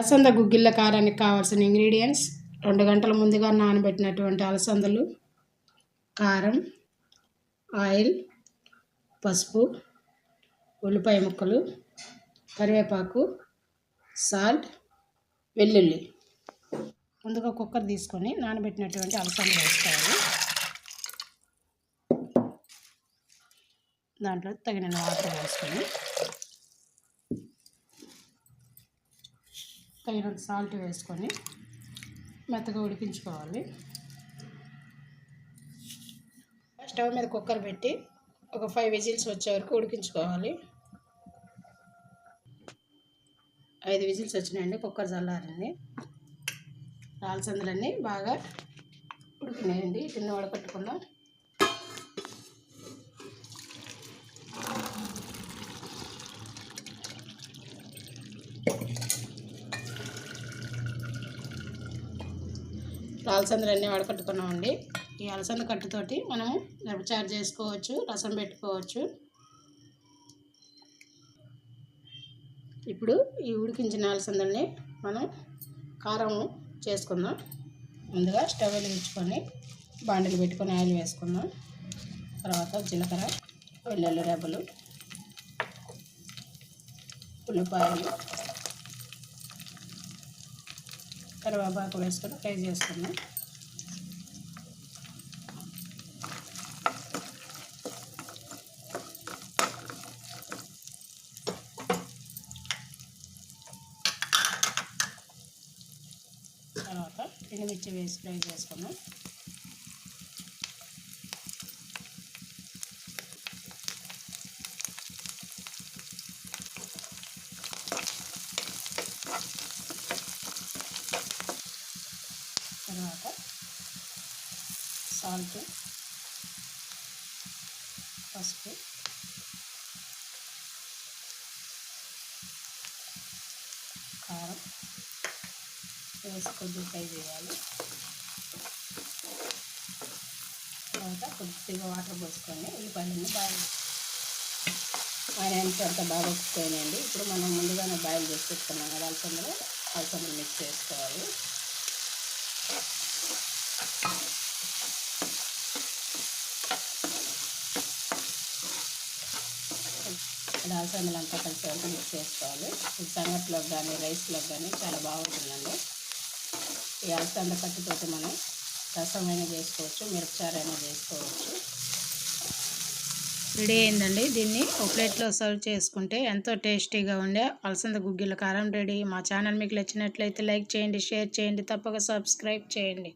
అలసంద గుగ్గిళ్ళ కారానికి కావాల్సిన ఇంగ్రీడియంట్స్ రెండు గంటల ముందుగా నానబెట్టినటువంటి అలసందలు కారం ఆయిల్ పసుపు ఉల్లిపాయ ముక్కలు కరివేపాకు సాల్ట్ వెల్లుల్లి. ముందుగా కుక్కర్ తీసుకొని నానబెట్టినటువంటి అలసందలు వేసుకోవాలి. దాంట్లో తగిన వాటర్ వేసుకొని తగినంత సాల్ట్ వేసుకొని మెత్తగా ఉడికించుకోవాలి. స్టవ్ మీద కుక్కర్ పెట్టి ఒక ఫైవ్ విజిల్స్ వచ్చే వరకు ఉడికించుకోవాలి. ఐదు విజిల్స్ వచ్చినాయండి కుక్కర్ చల్లారండి రాల్సందులన్నీ బాగా ఉడికినాయండి తిన్న వడకట్టుకుందాం అలసందలు అన్నీ వడకట్టుకున్నామండి. ఈ అలసంద కట్టుతోటి మనము మిరపచారు చేసుకోవచ్చు రసం పెట్టుకోవచ్చు. ఇప్పుడు ఈ ఉడికించిన అలసందల్ని మనం కారం చేసుకుందాం. ముందుగా స్టవ్ వెలిగించుకొని బాండలు పెట్టుకొని ఆయిల్ వేసుకుందాం. తర్వాత జీలకర్ర వెల్లుల్లి రెబ్బలు ఉల్లిపాయలు కరివేపాకు వేసుకొని ఫ్రై చేసుకున్నాం తర్వాత ఎండుమిర్చి వేసి ఫ్రై చేసుకున్నాం తర్వాత సాల్ట్ పసుపు కారం వేసి కొద్దిగా ఫ్రై చేయాలి. తర్వాత కొద్దిగా వాటర్ పోసుకొని ఉల్లిపాయలన్నీ బాగా ఆయన అంత బాగా ఉక్కుపోయినాయండి ఇప్పుడు మనం ముందుగానే బాయిల్ చేసి పెట్టుకున్నాం కదా అలసందలు అలసందలు మిక్స్ చేసుకోవాలి. అలసందలు అంతా కలిసి అంతా మిక్స్ చేసుకోవాలి. ఇది సంగట్లోకి కానీ రైస్లోకి కానీ చాలా బాగుంటుందండి. ఈ అలసంద కట్టుతోటి మనం రసమైనా చేసుకోవచ్చు మిరపచారైనా చేసుకోవచ్చు. రెడీ అయిందండి. దీన్ని ఒక ప్లేట్లో సర్వ్ చేసుకుంటే ఎంతో టేస్టీగా ఉండే అలసంద గుగ్గిల కారం రెడీ. మా ఛానల్ మీకు నచ్చినట్లయితే లైక్ చేయండి షేర్ చేయండి తప్పక సబ్స్క్రైబ్ చేయండి.